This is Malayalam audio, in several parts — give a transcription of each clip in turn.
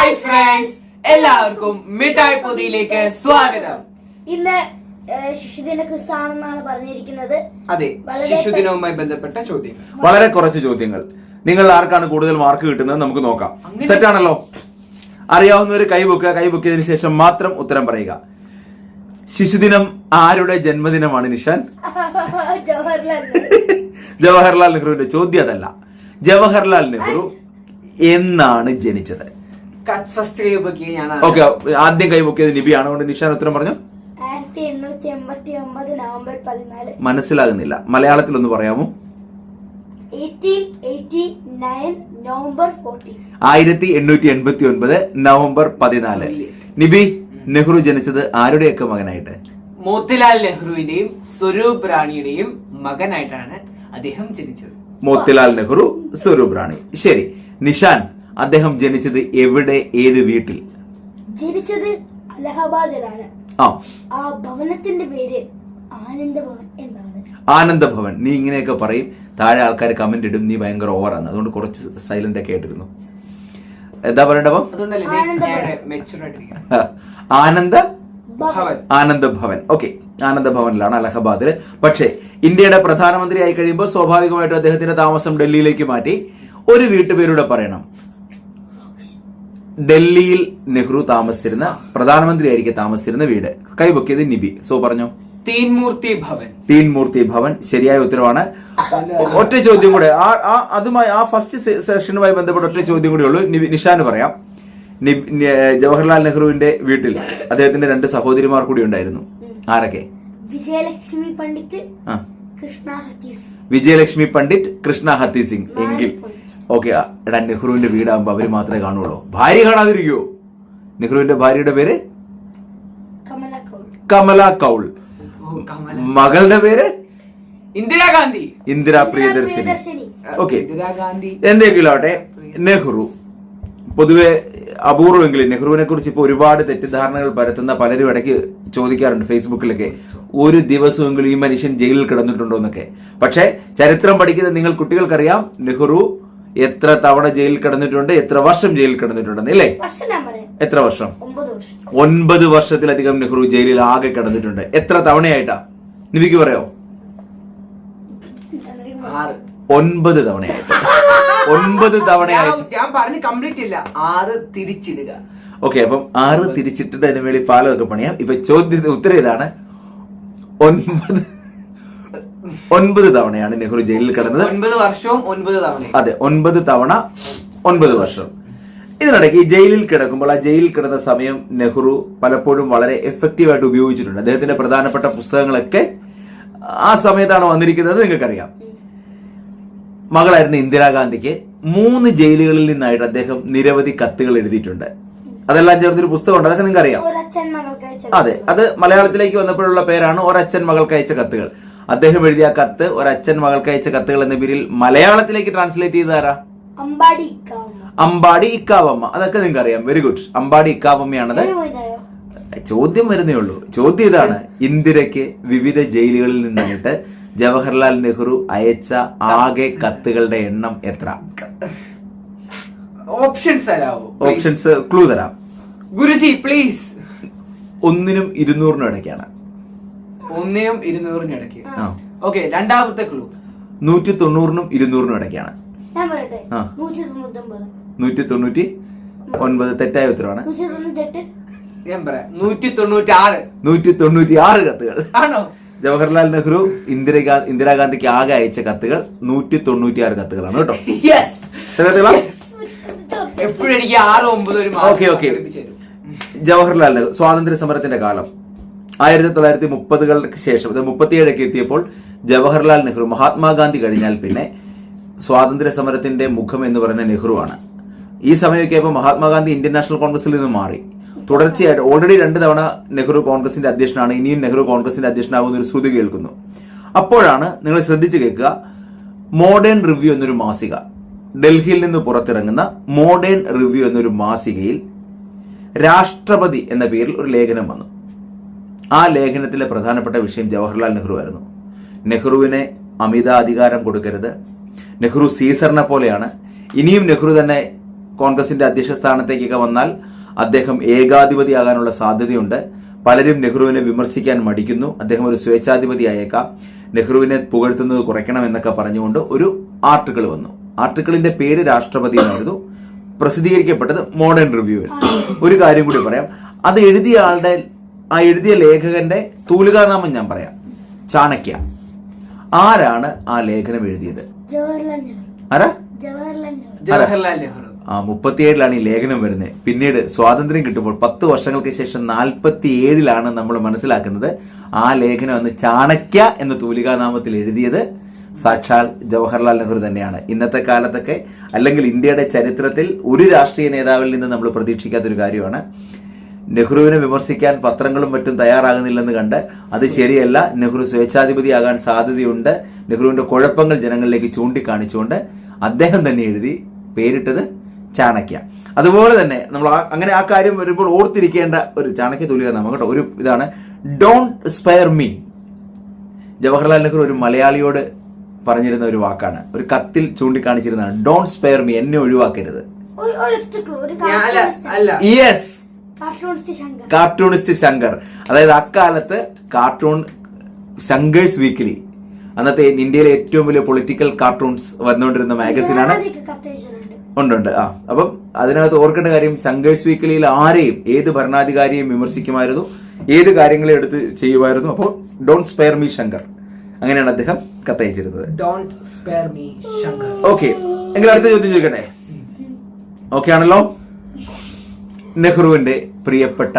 ഹായ് ഫ്രണ്ട്സ് എല്ലാവർക്കും മിഠായി പൊതിയിലേക്ക് സ്വാഗതം. ഇന്ന് ശിശുദിന ക്വിസ് ആണെന്നാണ് പറഞ്ഞിരിക്കുന്നത്. അതെ വളരെ ശിശുദിനവുമായി ബന്ധപ്പെട്ട ചോദ്യം വളരെ കുറച്ച് ചോദ്യങ്ങൾ. നിങ്ങൾ ആർക്കാണ് കൂടുതൽ മാർക്ക് കിട്ടുന്നത് നമുക്ക് നോക്കാം. സെറ്റ് ആണല്ലോ. അറിയാവുന്നവര് കൈബുക്കുക കൈബുക്കിയതിനു ശേഷം മാത്രം ഉത്തരം പറയുക. ശിശുദിനം ആരുടെ ജന്മദിനമാണ് നിഷാൻ? ജവഹർലാൽ ജവഹർലാൽ നെഹ്റുവിന്റെ ചോദ്യം അതല്ല. ജവഹർലാൽ നെഹ്റു എന്നാണ് ജനിച്ചത്. ഫസ്റ്റ് കൈ പൊക്കി ഞാൻ ഓക്കെ ആദ്യം കൈബുക്കിയത് നിബിയാണ്. അതുകൊണ്ട് നിഷാൻ ഉത്തരം പറഞ്ഞു. ആയിരത്തി എണ്ണൂറ്റി എൺപത്തി ഒമ്പത് നവംബർ പതിനാല്. മനസ്സിലാകുന്നില്ല. മലയാളത്തിൽ ഒന്ന് പറയാമോ ആയിരത്തി എണ്ണൂറ്റി എൺപത്തി ഒൻപത് നവംബർ പതിനാല്. നിബി നെഹ്റു ജനിച്ചത് ആരുടെയൊക്കെ മകനായിട്ട്? മോത്തിലാൽ നെഹ്റുവിന്റെയും സ്വരൂപ് റാണിയുടെയും മകനായിട്ടാണ് അദ്ദേഹം ജനിച്ചത്. മോത്തിലാൽ നെഹ്റു സ്വരൂപ് റാണി. ശരി. നിഷാൻ അദ്ദേഹം ജനിച്ചത് എവിടെ? ഏത് വീട്ടിൽ? ജനിച്ചത് അലഹബാദിലാണ്. ആ. ആ ഭവനത്തിന്റെ പേര് ആനന്ദഭവൻ എന്നാണ്. ആനന്ദ ഭവൻ നീ ഇങ്ങനെയൊക്കെ പറയും. താഴെ ആൾക്കാർ കമന്റ് ഇടും. നീ ഭയങ്കര ഓവറാണ് അതുകൊണ്ട് കുറച്ച് സൈലന്റ് ഒക്കെ ആയിട്ടിരുന്നു എന്താ പറയണ്ടപ്പോ ആനന്ദഭവൻ. ആനന്ദ ആനന്ദ? ഭവൻ. ഓക്കെ ആനന്ദ ഭവനിലാണ് അലഹബാദിൽ പക്ഷേ ഇന്ത്യയുടെ പ്രധാനമന്ത്രി ആയി കഴിയുമ്പോൾ സ്വാഭാവികമായിട്ടും അദ്ദേഹത്തിന്റെ താമസം ഡൽഹിയിലേക്ക് മാറ്റി. ഒരു വീട്ടുപേരൂടെ പറയണം. ഡൽഹിയിൽ നെഹ്റു താമസിച്ചിരുന്ന പ്രധാനമന്ത്രി ആയിരിക്കും താമസിച്ചിരുന്ന വീട്. കൈപൊക്കിയത് നിബി. സോ പറഞ്ഞു. തീൻമൂർത്തി ഭവൻ. തീൻമൂർത്തി ഭവൻ. ശരിയായ ഉത്തരവാണ്. ഒറ്റ ചോദ്യം കൂടെ. ആ ആ അതുമായി ആ ഫസ്റ്റ് സെഷനുമായി ബന്ധപ്പെട്ട ഒറ്റ ചോദ്യം കൂടെ ഉള്ളൂ. നിബി- നിഷാന് പറയാം. ജവഹർലാൽ നെഹ്റുവിന്റെ വീട്ടിൽ അദ്ദേഹത്തിന്റെ രണ്ട് സഹോദരിമാർ കൂടി ഉണ്ടായിരുന്നു. ആരൊക്കെ? വിജയലക്ഷ്മി പണ്ഡിറ്റ് കൃഷ്ണ വിജയലക്ഷ്മി പണ്ഡിറ്റ് കൃഷ്ണ ഹത്തി സിംഗ്. എങ്കിൽ ഓക്കെ എടാ നെഹ്റുവിന്റെ വീടാകുമ്പോ അവർ മാത്രമേ കാണുള്ളൂ. ഭാര്യ കാണാതിരിക്കുവോ നെഹ്റുവിന്റെ ഭാര്യയുടെ പേര്? കമല കൗൾ. കമല കൗൾ. ഓ, കമല. മകളുടെ പേര്? ഇന്ദിരാഗാന്ധി ഇന്ദിരാ പ്രിയദർശിനി. ഓക്കെ. ഇന്ദിരാഗാന്ധി എന്തെങ്കിലും ആവട്ടെ നെഹ്റു. പൊതുവെ അപൂർവമെങ്കിലും നെഹ്റുവിനെ കുറിച്ച് ഇപ്പോൾ ഒരുപാട് തെറ്റിദ്ധാരണകൾ പരത്തുന്ന പലരും ഇടയ്ക്ക് ചോദിക്കാറുണ്ട് ഫേസ്ബുക്കിലൊക്കെ. ഒരു ദിവസമെങ്കിലും ഈ മനുഷ്യൻ ജയിലിൽ കിടന്നിട്ടുണ്ടോ എന്നൊക്കെ. പക്ഷേ ചരിത്രം പഠിക്കുന്ന നിങ്ങൾ കുട്ടികൾക്കറിയാം. നെഹ്റു എത്ര തവണ ജയിലിൽ കിടന്നിട്ടുണ്ട് എത്ര വർഷം ജയിലിൽ കിടന്നിട്ടുണ്ടെന്ന് അല്ലേ വർഷം ഞാൻ പറയാം. എത്ര വർഷം? ഒൻപത് വർഷത്തിലധികം നെഹ്റു ജയിലിൽ ആകെ കിടന്നിട്ടുണ്ട്. എത്ര തവണയായിട്ടാ? നിവിക്ക് പറയോ? ആറ്. ഒൻപത് തവണയായിട്ട്. ഒൻപത് തവണയായിട്ട് ഞാൻ- ഞാൻ പറഞ്ഞ് കംപ്ലീറ്റ് ഇല്ല. ആറ് തിരിച്ചിടുക. ഓക്കെ അപ്പം ആറ് തിരിച്ചിട്ടിട്ട് അതിന് വേണ്ടി പാലമൊക്കെ പണിയാം. ഇപ്പൊ ചോദ്യത്തിന് ഉത്തരം ഇതാണ്. ഒൻപത് ഒൻപത് തവണയാണ് നെഹ്റു ജയിലിൽ കിടന്നത്. ഒൻപത് വർഷവും ഒൻപത് തവണ അതെ ഒൻപത് തവണ ഒൻപത് വർഷം. ഇതിനിടയ്ക്ക് ഈ ജയിലിൽ കിടക്കുമ്പോൾ ആ ജയിലിൽ കിടന്ന സമയം നെഹ്റു പലപ്പോഴും വളരെ എഫക്റ്റീവായിട്ട് ഉപയോഗിച്ചിട്ടുണ്ട്. അദ്ദേഹത്തിന്റെ പ്രധാനപ്പെട്ട പുസ്തകങ്ങളൊക്കെ ആ സമയത്താണ് വന്നിരിക്കുന്നത് നിങ്ങൾക്കറിയാം. മകളായിരുന്ന ഇന്ദിരാഗാന്ധിക്ക് മൂന്ന് ജയിലുകളിൽ നിന്നായിട്ട് അദ്ദേഹം നിരവധി കത്തുകൾ എഴുതിയിട്ടുണ്ട്. അതെല്ലാം ചേർത്തൊരു പുസ്തകമുണ്ട് അതൊക്കെ നിങ്ങൾക്ക് അറിയാം ഒരച്ഛൻ മകൾക്ക് അതെ അത് മലയാളത്തിലേക്ക് വന്നപ്പോഴുള്ള പേരാണ് ഒരച്ഛൻ മകൾക്ക് അയച്ച കത്തുകൾ. അദ്ദേഹം എഴുതിയ കത്ത് ഒരച്ഛൻ മകൾക്ക് അയച്ച കത്തുകൾ എന്ന പേരിൽ മലയാളത്തിലേക്ക് ട്രാൻസ്ലേറ്റ് ചെയ്താരാ അമ്പാടി. അമ്പാടി ഇക്കാവമ്മ. അതൊക്കെ നിങ്ങൾക്ക് അറിയാം വെരി ഗുഡ് അമ്പാടി ഇക്കാവമ്മയാണത്. ചോദ്യം വരുന്നേ ഉള്ളൂ. ചോദ്യം ഇതാണ്. ഇന്ദിരയ്ക്ക് വിവിധ ജയിലുകളിൽ നിന്നിട്ട് ജവഹർലാൽ നെഹ്റു അയച്ച ആകെ കത്തുകളുടെ എണ്ണം എത്ര? ഓപ്ഷൻസ് തരാവോ ഓപ്ഷൻസ് ക്ലൂ തരാം. ഗുരുജി പ്ലീസ് ഒന്നിനും ഇരുന്നൂറിനും ഇടയ്ക്കാണ്. ഒന്നിനും ഇരുന്നൂറിനും ഇടയ്ക്ക്. ആ. ഓക്കെ രണ്ടാമത്തെ ക്ലൂ നൂറ്റി തൊണ്ണൂറിനും ഇരുന്നൂറിനും ഇടയ്ക്കാണ്. ഞാൻ പറയട്ടെ? ആ. നൂറ്റി തൊണ്ണൂറ്റൊമ്പത് നൂറ്റി തൊണ്ണൂറ്റി ഒൻപത് തെറ്റായ ഉത്തരവാണ്. നൂറ്റി തൊണ്ണൂറ്റെട്ട് ഞാൻ പറയാം നൂറ്റി തൊണ്ണൂറ്റി ആറ് നൂറ്റി തൊണ്ണൂറ്റി ആറ് കത്തുകൾ. ആണോ? ജവഹർലാൽ നെഹ്റു ഇന്ദിരാ ഇന്ദിരാഗാന്ധിക്ക് ആകെ അയച്ച കത്തുകൾ നൂറ്റി തൊണ്ണൂറ്റി ആറ് കത്തുകളാണ് കേട്ടോ യെസ്? എപ്പോഴും എനിക്ക് ആറ് ഒമ്പത് ഒരു ഓക്കെ ഓക്കെ. ജവഹർലാൽ നെഹ്റു സ്വാതന്ത്ര്യ സമരത്തിന്റെ കാലം. ആയിരത്തി തൊള്ളായിരത്തി മുപ്പതുകൾക്ക് ശേഷം മുപ്പത്തിയേഴൊക്കെ എത്തിയപ്പോൾ ജവഹർലാൽ നെഹ്റു മഹാത്മാഗാന്ധി കഴിഞ്ഞാൽ പിന്നെ സ്വാതന്ത്ര്യ സമരത്തിന്റെ മുഖം എന്ന് പറയുന്ന നെഹ്റുവാണ്. ഈ സമയമൊക്കെ ആയപ്പോൾ മഹാത്മാഗാന്ധി ഇന്ത്യൻ നാഷണൽ കോൺഗ്രസിൽ നിന്ന് മാറി. തുടർച്ചയായിട്ട് ഓൾറെഡി രണ്ട് തവണ നെഹ്റു കോൺഗ്രസിന്റെ അധ്യക്ഷനാണ് ഇനിയും നെഹ്റു കോൺഗ്രസിന്റെ അധ്യക്ഷനാകുന്ന ഒരു ശ്രുതി കേൾക്കുന്നു. അപ്പോഴാണ് നിങ്ങൾ ശ്രദ്ധിച്ചു കേൾക്കുക മോഡേൺ റിവ്യൂ എന്നൊരു മാസിക. ഡൽഹിയിൽ നിന്ന് പുറത്തിറങ്ങുന്ന മോഡേൺ റിവ്യൂ എന്നൊരു മാസികയിൽ രാഷ്ട്രപതി എന്ന പേരിൽ ഒരു ലേഖനം വന്നു. ആ ലേഖനത്തിലെ പ്രധാനപ്പെട്ട വിഷയം ജവഹർലാൽ നെഹ്റു ആയിരുന്നു. നെഹ്റുവിനെ അമിത അധികാരം കൊടുക്കരുത്. നെഹ്റു സീസറിനെ പോലെയാണ്. ഇനിയും നെഹ്റു തന്നെ കോൺഗ്രസിന്റെ അധ്യക്ഷ സ്ഥാനത്തേക്കൊക്കെ വന്നാൽ അദ്ദേഹം ഏകാധിപതിയാകാനുള്ള സാധ്യതയുണ്ട്. പലരും നെഹ്റുവിനെ വിമർശിക്കാൻ മടിക്കുന്നു. അദ്ദേഹം ഒരു സ്വേച്ഛാധിപതി ആയേക്കാം നെഹ്റുവിനെ പുകഴ്ത്തുന്നത് കുറയ്ക്കണം എന്നൊക്കെ പറഞ്ഞുകൊണ്ട് ഒരു ആർട്ടിക്കിൾ വന്നു. ആർട്ടിക്കിളിന്റെ പേര് രാഷ്ട്രപതി എന്നായിരുന്നു. പ്രസിദ്ധീകരിക്കപ്പെട്ടത് മോഡേൺ റിവ്യൂവിൽ. ഒരു കാര്യം കൂടി പറയാം. അത് എഴുതിയ ആളുടെ ആ എഴുതിയ ലേഖകന്റെ തൂലികാനാമം ഞാൻ പറയാം. ചാണക്യ. ആരാണ് ആ ലേഖനം എഴുതിയത്? ജവഹർലാൽ നെഹ്റു. ആരാ? ജവഹർലാൽ നെഹ്റു. ജവഹർലാൽ നെഹ്റു. ആ മുപ്പത്തിയേഴിലാണ് ഈ ലേഖനം വരുന്നത്. പിന്നീട് സ്വാതന്ത്ര്യം കിട്ടുമ്പോൾ പത്ത് വർഷങ്ങൾക്ക് ശേഷം നാൽപ്പത്തി ഏഴിലാണ് നമ്മൾ മനസ്സിലാക്കുന്നത് ആ ലേഖനം അന്ന് ചാണക്യ എന്ന തൂലികാനാമത്തിൽ എഴുതിയത്. സാക്ഷാൽ ജവഹർലാൽ നെഹ്റു തന്നെയാണ്. ഇന്നത്തെ കാലത്തൊക്കെ അല്ലെങ്കിൽ ഇന്ത്യയുടെ ചരിത്രത്തിൽ ഒരു രാഷ്ട്രീയ നേതാവിൽ നിന്ന് നമ്മൾ പ്രതീക്ഷിക്കാത്തൊരു കാര്യമാണ്. നെഹ്റുവിനെ വിമർശിക്കാൻ പത്രങ്ങളും മറ്റും തയ്യാറാകുന്നില്ലെന്ന് കണ്ട് അത് ശരിയല്ല. നെഹ്റു സ്വേച്ഛാധിപതിയാകാൻ സാധ്യതയുണ്ട്. നെഹ്റുവിന്റെ കുഴപ്പങ്ങൾ ജനങ്ങളിലേക്ക് ചൂണ്ടിക്കാണിച്ചുകൊണ്ട് അദ്ദേഹം തന്നെ എഴുതി പേരിട്ടത് ചാണക്യ. അതുപോലെ തന്നെ നമ്മൾ അങ്ങനെ ആ കാര്യം വരുമ്പോൾ ഓർത്തിരിക്കേണ്ട ഒരു ചാണക്യ തുല്യത നമുക്ക് കേട്ടോ. ഒരു ഇതാണ് don't spare me Jawaharlal Nehru ഒരു മലയാളിയോട് പറഞ്ഞിരുന്ന ഒരു വാക്കാണ്. ഒരു കത്തിൽ ചൂണ്ടിക്കാണിച്ചിരുന്നതാണ് ഡോണ്ട് സ്പെയർ മീ എന്നെ ഒഴിവാക്കരുത്. Yes cartoonist Shankar. അതായത് അക്കാലത്ത് കാർട്ടൂൺ ശങ്കേഴ്സ് വീക്കിലി അന്നത്തെ ഇന്ത്യയിലെ ഏറ്റവും വലിയ പൊളിറ്റിക്കൽ കാർട്ടൂൺസ് വന്നുകൊണ്ടിരുന്ന മാഗസിനാണ് ഉണ്ട് ഉണ്ട്. ആ അപ്പം അതിനകത്ത് ഓർക്കേണ്ട കാര്യം ശങ്കേഴ്സ് വീക്കിലിയിൽ ആരെയും ഏത് ഭരണാധികാരിയെയും വിമർശിക്കുമായിരുന്നു ഏത് കാര്യങ്ങളെ എടുത്ത് ചെയ്യുമായിരുന്നു. അപ്പോൾ ഡോണ്ട് സ്പെയർ മീ ശങ്കർ. അങ്ങനെയാണ് അദ്ദേഹം കത്തയച്ചിരുന്നത് don't spare me Shankar. Okay എങ്കിൽ അടുത്ത ചോദ്യം ചോദിക്കട്ടെ? ഓക്കെ ആണല്ലോ? നെഹ്റുവിന്റെ പ്രിയപ്പെട്ട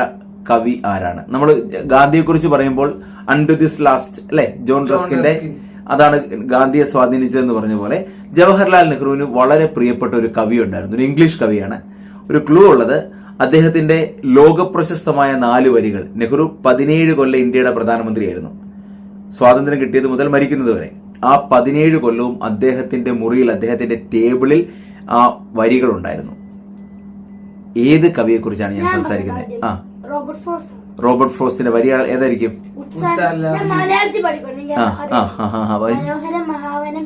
കവി ആരാണ്? നമ്മൾ ഗാന്ധിയെ കുറിച്ച് പറയുമ്പോൾ അൺടു ദിസ് ലാസ്റ്റ് അല്ലെ? ജോൺ ജോൺ റസ്കിന്റെ അതാണ് ഗാന്ധിയെ സ്വാധീനിച്ചതെന്ന് പറഞ്ഞ പോലെ ജവഹർലാൽ നെഹ്റുവിന് വളരെ പ്രിയപ്പെട്ട ഒരു കവി ഉണ്ടായിരുന്നു. ഒരു ഇംഗ്ലീഷ് കവിയാണ്. ഒരു ക്ലൂ ഉള്ളത് അദ്ദേഹത്തിന്റെ ലോകപ്രശസ്തമായ നാല് വരികൾ. നെഹ്റു പതിനേഴ് കൊല്ലം ഇന്ത്യയുടെ പ്രധാനമന്ത്രിയായിരുന്നു. സ്വാതന്ത്ര്യം കിട്ടിയത് മുതൽ മരിക്കുന്നത് വരെ. ആ പതിനേഴ് കൊല്ലവും അദ്ദേഹത്തിന്റെ മുറിയിൽ അദ്ദേഹത്തിന്റെ ടേബിളിൽ ആ വരികൾ ഉണ്ടായിരുന്നു. ഏത് കവിയെ കുറിച്ചാണ് ഞാൻ സംസാരിക്കുന്നത്? ആ. റോബർട്ട് ഫോർസ് റോബർട്ട് ഫ്രോസ്റ്റിന്റെ വരികൾ ഏതായിരിക്കും?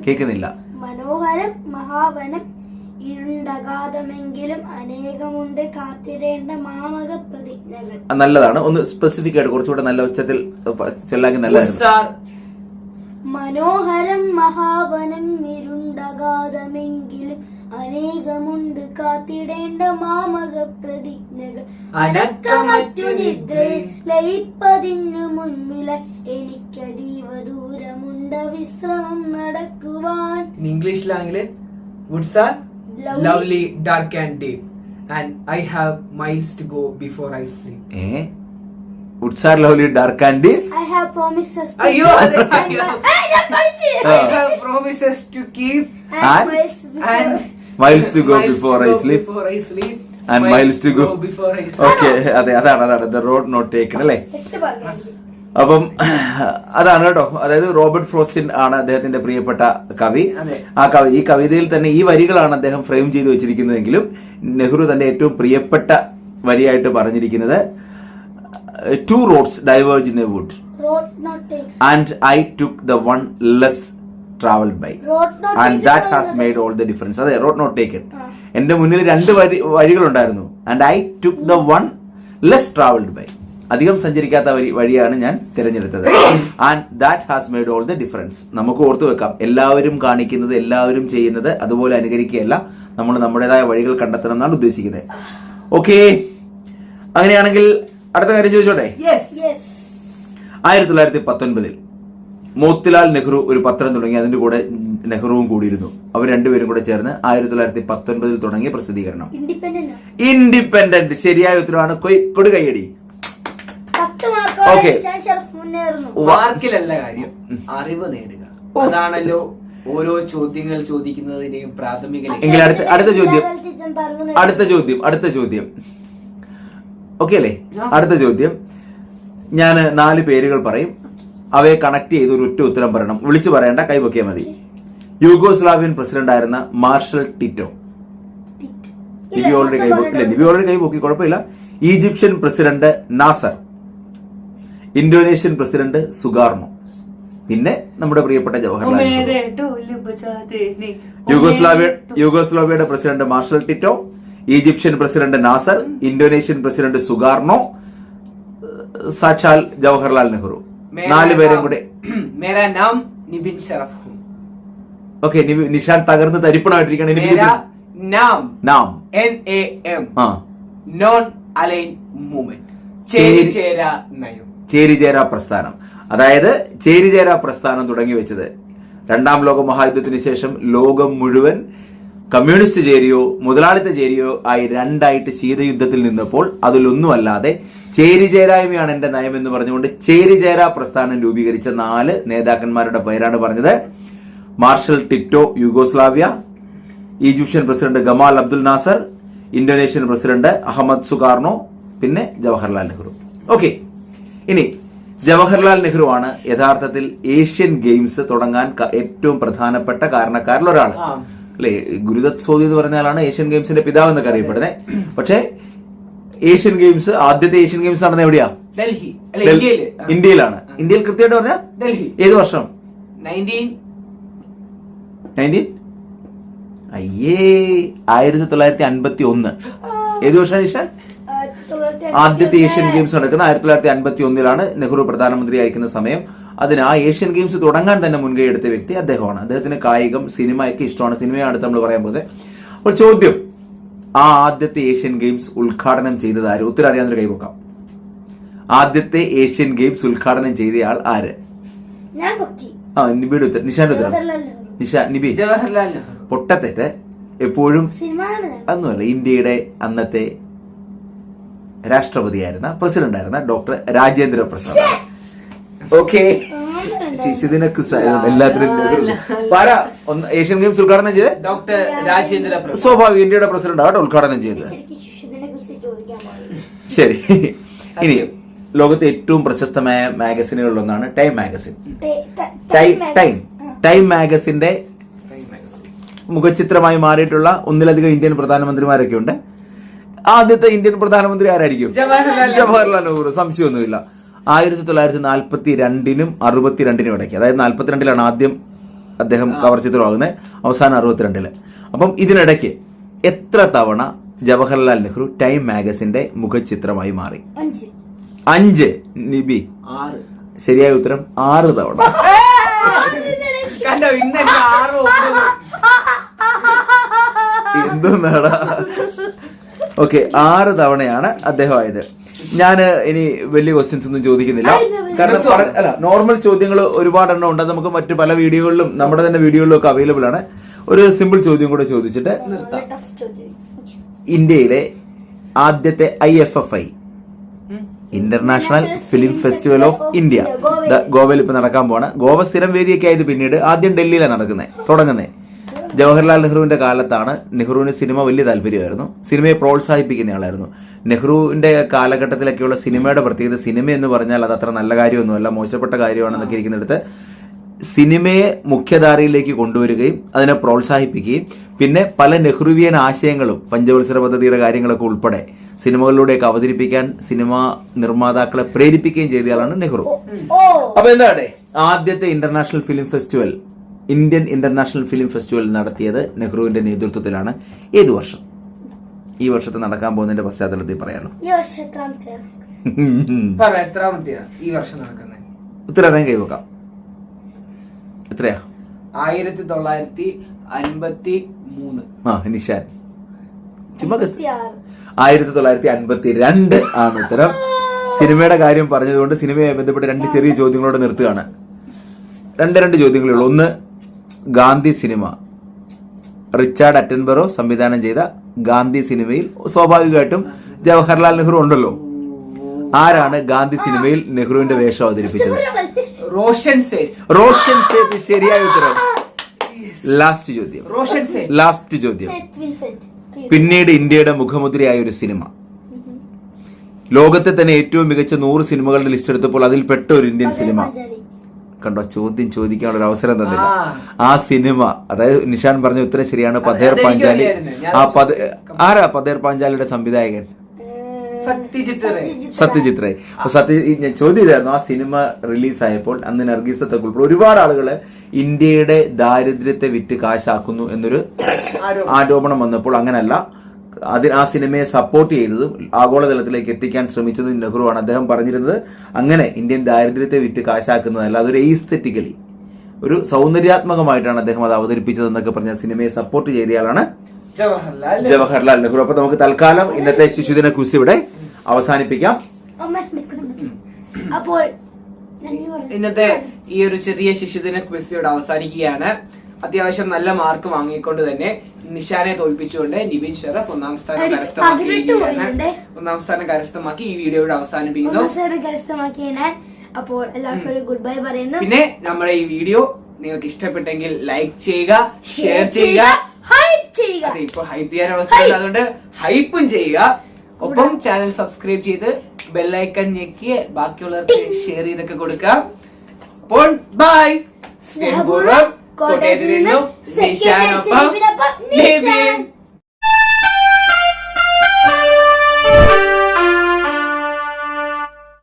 കേൾക്കുന്നില്ല. മനോഹരം മഹാവനം. അനേകമുണ്ട്. കാത്തിടേണ്ട മാമക പ്രതിജ്ഞകൾ നല്ലതാണ്. ഒന്ന് സ്പെസിഫിക് ആയിട്ട് കുറച്ചുകൂടെ നല്ല ഉച്ചത്തിൽ ചെല്ലാക്കി നല്ലതാണ് നല്ലതായിരുന്നു. മനോഹരം മഹാവനം. ഇരുണ്ടകാതമെങ്കിലും അനേകമുണ്ട് കാത്തിടേണ്ട മാമക പ്രതിജ്ഞകൾ അനക്കമറ്റു നിദ്രയിൽ ലയിപ്പതിനു മുൻപില എനിക്കതീവ ദൂരമുണ്ട് വിശ്രമം നടക്കുവാൻ. ഇംഗ്ലീഷിലാണെങ്കിൽ woods are lovely dark and deep and I have miles to go before I sleep ഏ? Are lovely dark and deep I have promises അയ്യോ, അതെ അയ്യോ. Have promises to keep and keep. And- to go before I sleep and miles to go sleep. before I sleep. And miles to go. before I sleep. Okay അതെ അതാണ് അതാണ് ദ റോഡ് നോട്ട് ടേക്കൺ അല്ലേ അപ്പം അതാണ് കേട്ടോ അതായത് റോബർട്ട് ഫ്രോസ്റ്റിൻ ആണ് അദ്ദേഹത്തിന്റെ പ്രിയപ്പെട്ട കവി. ആ കവി ഈ കവിതയിൽ തന്നെ ഈ വരികളാണ് അദ്ദേഹം ഫ്രെയിം ചെയ്തു വെച്ചിരിക്കുന്നതെങ്കിലും നെഹ്റു തന്റെ ഏറ്റവും പ്രിയപ്പെട്ട വരിയായിട്ട് പറഞ്ഞിരിക്കുന്നത് two roads diverged in a wood and I took the one less travelled by and that has made all the difference അതെ റോഡ് നോട്ട് ടേക്കൺ എന്റെ മുന്നിൽ രണ്ട് വരി വഴികളുണ്ടായിരുന്നു. And I took the one less travelled by അധികം സഞ്ചരിക്കാത്ത വഴി വഴിയാണ് ഞാൻ തിരഞ്ഞെടുത്തത്. And that has made all the difference നമുക്ക് ഓർത്തു വെക്കാം. എല്ലാവരും കാണിക്കുന്നത് എല്ലാവരും ചെയ്യുന്നത് അതുപോലെ അനുകരിക്കുകയല്ല. നമ്മൾ നമ്മുടേതായ വഴികൾ കണ്ടെത്തണം എന്നാണ് ഉദ്ദേശിക്കുന്നത്. ഓക്കെ അങ്ങനെയാണെങ്കിൽ അടുത്ത കാര്യം ചോദിച്ചോട്ടെ? ആയിരത്തി തൊള്ളായിരത്തി പത്തൊൻപതിൽ മോത്തിലാൽ നെഹ്റു ഒരു പത്രം തുടങ്ങി അതിന്റെ കൂടെ നെഹ്റുവും കൂടിയിരുന്നു. അവർ രണ്ടുപേരും കൂടെ ചേർന്ന് ആയിരത്തി തൊള്ളായിരത്തി പത്തൊൻപതിൽ തുടങ്ങിയ പ്രസിദ്ധീകരണം. ഇൻഡിപെൻഡന്റ് ഇൻഡിപെൻഡന്റ് ശരിയായ ഉത്തരവാണ്. കൊടു കൈയടി ഓക്കെ. വാർക്കിലല്ല മാർക്കിലല്ല കാര്യം. അറിവ് നേടുക. അതാണല്ലോ ഓരോ ചോദ്യങ്ങൾ ചോദിക്കുന്നതിന്റെയും പ്രാഥമിക എങ്കിൽ അടുത്ത അടുത്ത ചോദ്യം. അടുത്ത ചോദ്യം അടുത്ത ചോദ്യം. ഓക്കെ അല്ലേ? അടുത്ത ചോദ്യം. ഞാൻ നാല് പേരുകൾ പറയും. അവയെ കണക്ട് ചെയ്ത് ഒരു ഒറ്റ ഉത്തരം പറയണം. വിളിച്ചു പറയേണ്ട കൈപൊക്കിയാൽ മതി. യൂഗോസ്ലാവിയൻ പ്രസിഡന്റ് ആയിരുന്ന മാർഷൽ ടിറ്റോ. ലിബി ഓൾറെഡി കൈ മൊത്തം ഇല്ല ലിബി ഓൾറെഡി കൈ പൊക്കി കുഴപ്പമില്ല. Egyptian president Nasser. Indonesian president Sukarno പിന്നെ നമ്മുടെ പ്രിയപ്പെട്ട Jawaharlal Yugoslavia യൂഗോസ്ലാവിയയുടെ president Marshal Tito Egyptian president Nasser Indonesian president Sukarno സാക്ഷാൽ ജവഹർലാൽ നെഹ്റു. നാല് പേരും കൂടെ. മേരാ നാം നിബിൻ ഷറഫ്. ഓക്കെ നിഷാൻ തകർന്ന് തരിപ്പണമായിട്ടിരിക്കണം നാം നാം. എൻ എ എം ആ. നോൺ അലൈൻ മൂവ്മെന്റ് ചേരി- ചേരാ ചേര നയം. ചേരിചേരാ പ്രസ്ഥാനം. അതായത് ചേരിചേര പ്രസ്ഥാനം തുടങ്ങി വെച്ചത്. രണ്ടാം ലോക മഹായുദ്ധത്തിന് ശേഷം ലോകം മുഴുവൻ കമ്മ്യൂണിസ്റ്റ് ചേരിയോ മുതലാളിത്ത ചേരിയോ ആയി രണ്ടായിട്ട് ശീതയുദ്ധത്തിൽ നിന്നപ്പോൾ അതിലൊന്നുമല്ലാതെ ചേരിചേരായ്മയാണ് എന്റെ നയം എന്ന് പറഞ്ഞുകൊണ്ട് ചേരി ചേരാ പ്രസ്ഥാനം രൂപീകരിച്ച നാല് നേതാക്കന്മാരുടെ പേരാണ് പറഞ്ഞത്. Marshal Tito Yugoslavia Egyptian president Gamal Abdul Nasser Indonesian president Ahmed Sukarno പിന്നെ ജവഹർലാൽ നെഹ്റു. ഓക്കെ ഇനി ജവഹർലാൽ നെഹ്റു ആണ് യഥാർത്ഥത്തിൽ ഏഷ്യൻ ഗെയിംസ് തുടങ്ങാൻ ഏറ്റവും പ്രധാനപ്പെട്ട കാരണക്കാരിൽ ഒരാൾ. അല്ലെ? ഗുരുദത്ത് സോദി എന്ന് പറഞ്ഞാലാണ് ഏഷ്യൻ ഗെയിംസിന്റെ പിതാവ് എന്നൊക്കെ അറിയപ്പെടുന്നത്. പക്ഷേ ഏഷ്യൻ ഗെയിംസ് ആദ്യത്തെ ഏഷ്യൻ ഗെയിംസ് നടന്ന എവിടെയാ? ഡൽഹി. ഇന്ത്യയിലാണ്. ഇന്ത്യയിൽ കൃത്യമായിട്ട് പറഞ്ഞ ഡൽഹി. ഏത് വർഷം? നയന്റീൻ. അയ്യേ ആയിരത്തി തൊള്ളായിരത്തി അൻപത്തി ഒന്ന് ഏത് വർഷം നിഷാൻ ആദ്യത്തെ ഏഷ്യൻ ഗെയിംസ് നടക്കുന്ന ആയിരത്തി തൊള്ളായിരത്തി അൻപത്തി ഒന്നിലാണ് നെഹ്റു പ്രധാനമന്ത്രി അയക്കുന്ന സമയം. അതിന് ആ ഏഷ്യൻ ഗെയിംസ് തുടങ്ങാൻ തന്നെ മുൻകൈ എടുത്ത വ്യക്തി അദ്ദേഹമാണ്. അദ്ദേഹത്തിന് കായികം സിനിമയൊക്കെ ഇഷ്ടമാണ്. സിനിമയാണ് അടുത്ത് നമ്മൾ പറയാൻ പോകുന്നത്. അപ്പോൾ ചോദ്യം. ആ ആദ്യത്തെ ഏഷ്യൻ ഗെയിംസ് ഉദ്ഘാടനം ചെയ്തത് ആര്? ഒത്തിരി അറിയാവുന്നൊരു കൈവക്കാം. ആദ്യത്തെ ഏഷ്യൻ ഗെയിംസ് ഉദ്ഘാടനം ചെയ്തയാൾ ആര്? ഞാൻ പൊക്കി. ആ നിബിയുടെ ഉത്തരം. നിഷാന്റെ ഉത്തരം. നിഷാ നിബി. ജവഹർലാൽ പൊട്ടത്തെറ്റ് എപ്പോഴും അന്നുമല്ല ഇന്ത്യയുടെ അന്നത്തെ രാഷ്ട്രപതിയായിരുന്ന പ്രസിഡന്റ് ആയിരുന്ന ഡോക്ടർ രാജേന്ദ്ര പ്രസാദ്. ഓക്കെ ശിശുദിന എല്ലാത്തിനും ഒന്ന് ഏഷ്യൻ ഗെയിംസ് ഉദ്ഘാടനം ചെയ്ത്? ഡോക്ടർ രാജേന്ദ്ര സ്വാഭാവിക ഇന്ത്യയുടെ പ്രസിഡന്റ് ആവട്ടെ ഉദ്ഘാടനം ചെയ്തത്. ശരി. ഇനി ലോകത്തെ ഏറ്റവും പ്രശസ്തമായ മാഗസിനുകളിൽ ഒന്നാണ് ടൈം മാഗസിൻ. ടൈ- ടൈ- മാഗസിന്റെ മുഖചിത്രമായി മാറിയിട്ടുള്ള ഒന്നിലധികം ഇന്ത്യൻ പ്രധാനമന്ത്രിമാരൊക്കെ ഉണ്ട് ആദ്യത്തെ ഇന്ത്യൻ പ്രധാനമന്ത്രി ആരായിരിക്കും? ജവഹർലാൽ നെഹ്റു. ജവഹർലാൽ നെഹ്റു. സംശയമൊന്നുമില്ല. ആയിരത്തി തൊള്ളായിരത്തി നാൽപ്പത്തി രണ്ടിനും അറുപത്തിരണ്ടിനും ഇടയ്ക്ക്. അതായത് നാൽപ്പത്തിരണ്ടിലാണ് ആദ്യം അദ്ദേഹം കവർ ചിത്രമാകുന്നത് അവസാനം അറുപത്തിരണ്ടിൽ. അപ്പം ഇതിനിടയ്ക്ക് എത്ര തവണ ജവഹർലാൽ നെഹ്റു ടൈം മാഗസിന്റെ മുഖചിത്രമായി മാറി? അഞ്ച്. അഞ്ച് നിബി. ആറ്. ശരിയായ ഉത്തരം ആറ് തവണ. കണ്ടോ ഇന്ന് ആറ് ഒമ്പത്. എന്തോന്നാടാ? ഓക്കെ ആറ് തവണയാണ് അദ്ദേഹം ആയത്. ഞാൻ ഇനി വലിയ ക്വസ്റ്റ്യൻസ് ഒന്നും ചോദിക്കുന്നില്ല. കാരണം അല്ല നോർമൽ ചോദ്യങ്ങൾ ഒരുപാടെണ്ണം ഉണ്ട്. നമുക്ക് മറ്റു പല വീഡിയോകളിലും നമ്മുടെ തന്നെ വീഡിയോകളിലും ഒക്കെ അവൈലബിൾ ആണ്. ഒരു സിമ്പിൾ ചോദ്യം കൂടെ ചോദിച്ചിട്ട് നിർത്താം. ഇന്ത്യയിലെ ആദ്യത്തെ I F F I international film festival of India ദാ ഗോവയിൽ ഇപ്പൊ നടക്കാൻ പോവാണ്. ഗോവ സ്ഥിരം വേദിയൊക്കെ ആയത് പിന്നീട് ആദ്യം ഡൽഹിയിലാണ് നടക്കുന്നത് തുടങ്ങുന്നത് ജവഹർലാൽ നെഹ്റുവിന്റെ കാലത്താണ് നെഹ്റുവിന് സിനിമ വലിയ താല്പര്യമായിരുന്നു. സിനിമയെ പ്രോത്സാഹിപ്പിക്കുന്ന ആളായിരുന്നു നെഹ്റുവിന്റെ കാലഘട്ടത്തിലൊക്കെയുള്ള സിനിമയുടെ പ്രത്യേകത സിനിമ എന്ന് പറഞ്ഞാൽ അത് അത്ര നല്ല കാര്യമൊന്നുമല്ല മോശപ്പെട്ട കാര്യമാണെന്നൊക്കെ ഇരിക്കുന്നിടത്ത് സിനിമയെ മുഖ്യധാരയിലേക്ക് കൊണ്ടുവരികയും അതിനെ പ്രോത്സാഹിപ്പിക്കുകയും പിന്നെ പല നെഹ്റുവിയൻ ആശയങ്ങളും പഞ്ചവത്സര പദ്ധതിയുടെ കാര്യങ്ങളൊക്കെ ഉൾപ്പെടെ സിനിമകളിലൂടെയൊക്കെ അവതരിപ്പിക്കാൻ സിനിമാ നിർമ്മാതാക്കളെ പ്രേരിപ്പിക്കുകയും ചെയ്തയാളാണ് നെഹ്റു. അപ്പൊ എന്താണ് ആദ്യത്തെ international film festival Indian international film festival നടത്തിയത് നെഹ്റുവിന്റെ നേതൃത്വത്തിലാണ്. ഏത് വർഷം? ഈ വർഷത്തെ നടക്കാൻ പോകുന്നതിന്റെ പശ്ചാത്തലത്തിൽ പറയാലോ. ഈ വർഷം നടക്കുന്നത് ഉത്തരം കൈവക്കാം. എത്രയാ? ആയിരത്തി തൊള്ളായിരത്തി അൻപത്തി മൂന്ന് ആ നിഷാൻ. ആയിരത്തി തൊള്ളായിരത്തി അൻപത്തി രണ്ട് ആണ് ഉത്തരം. സിനിമയുടെ കാര്യം പറഞ്ഞതുകൊണ്ട് സിനിമയുമായി ബന്ധപ്പെട്ട് രണ്ട് ചെറിയ ചോദ്യങ്ങളോട് നിർത്തുകയാണ്. രണ്ട് രണ്ട് ചോദ്യങ്ങളുള്ളൂ ഒന്ന് ഗാന്ധി സിനിമ. റിച്ചാർഡ് അറ്റൻബറോ സംവിധാനം ചെയ്ത ഗാന്ധി സിനിമയിൽ സ്വാഭാവികമായിട്ടും ജവഹർലാൽ നെഹ്റു ഉണ്ടല്ലോ. ആരാണ് ഗാന്ധി സിനിമയിൽ നെഹ്റുവിന്റെ വേഷം അവതരിപ്പിച്ചത്? റോഷൻ റോഷൻ സേത്ത് ശരിയായ ഉത്തരം. ലാസ്റ്റ് ചോദ്യം. ലാസ്റ്റ് ചോദ്യം. പിന്നീട് ഇന്ത്യയുടെ മുഖമുദ്രയായ ഒരു സിനിമ. ലോകത്തെ തന്നെ ഏറ്റവും മികച്ച നൂറ് സിനിമകളുടെ ലിസ്റ്റ് എടുത്തപ്പോൾ അതിൽ പെട്ട ഒരു ഇന്ത്യൻ സിനിമ. കണ്ടോ? ചോദ്യം ചോദിക്കാനുള്ള ഒരു അവസരം തന്നില്ല. ആ. സിനിമ അതായത് നിഷാൻ പറഞ്ഞ ഉത്തരം ശരിയാണ്. പതേർ പാഞ്ചാലി. ആ പത ആരാ പതേർ പാഞ്ചാലിയുടെ സംവിധായകൻ? സത്യജിത് റേ. അപ്പൊ സത്യ ഞാൻ ചോദ്യം ഇതായിരുന്നു ആ സിനിമ റിലീസായപ്പോൾ അന്ന് നർഗീസത്തെ ഉൾപ്പെടെ ഒരുപാട് ആളുകൾ ഇന്ത്യയുടെ ദാരിദ്ര്യത്തെ വിറ്റ് കാശാക്കുന്നു എന്നൊരു. ആരോപണം വന്നപ്പോൾ അങ്ങനല്ല. അതിന് ആ സിനിമയെ സപ്പോർട്ട് ചെയ്തതും ആഗോളതലത്തിലേക്ക് എത്തിക്കാൻ ശ്രമിച്ചതും നെഹ്റുവാണ്. അദ്ദേഹം പറഞ്ഞിരുന്നത് അങ്ങനെ ഇന്ത്യൻ ദാരിദ്ര്യത്തെ വിറ്റ് കാശാക്കുന്നതല്ല അതൊരു എയ്സ്തെറ്റിക്കലി ഒരു സൗന്ദര്യാത്മകമായിട്ടാണ് അദ്ദേഹം അത് അവതരിപ്പിച്ചതെന്നൊക്കെ പറഞ്ഞ സിനിമയെ സപ്പോർട്ട് ചെയ്തയാളാണ് ജവഹർലാൽ ജവഹർലാൽ നെഹ്റു. അപ്പൊ നമുക്ക് തൽക്കാലം ഇന്നത്തെ ശിശുദിന ക്വിസ് ഇവിടെ അവസാനിപ്പിക്കാം. അപ്പോൾ ഇന്നത്തെ ഈ ഒരു ചെറിയ ശിശുദിന ക്വിസ് ഇവിടെ അവസാനിക്കുകയാണ്. അത്യാവശ്യം നല്ല മാർക്ക് വാങ്ങിക്കൊണ്ട് തന്നെ നിഷാനെ തോൽപ്പിച്ചുകൊണ്ട് നിബിൻ ഷെറഫ് ഒന്നാം സ്ഥാനം പോയിന്റുണ്ടേ. ഒന്നാം സ്ഥാനം കരസ്ഥമാക്കി ഈ വീഡിയോയുടെ അവസാനിപ്പിക്കുന്നു. ഞാൻ അപ്പോൾ എല്ലാവർക്കും ഗുഡ് ബൈ പറയുന്നു. പിന്നെ നമ്മുടെ ഈ വീഡിയോ നിങ്ങൾക്ക് ഇഷ്ടപ്പെട്ടെങ്കിൽ ലൈക്ക് ചെയ്യുക ഷെയർ ചെയ്യുക ഹൈപ്പ് ചെയ്യുക. അതെ ഇപ്പൊ ഹൈപ്പ് ചെയ്യാൻ അവസ്ഥ അതുകൊണ്ട് ഹൈപ്പും ചെയ്യുക. ഒപ്പം ചാനൽ സബ്സ്ക്രൈബ് ചെയ്ത് ബെല്ലൈക്കൺ ഞെക്കി ബാക്കിയുള്ളവർക്ക് ഷെയർ ചെയ്തൊക്കെ കൊടുക്കുക അപ്പോൾ ബൈ സ്നേഹപൂർവം. కోటేది నిన్ను నిశానప్ప నిశాన్.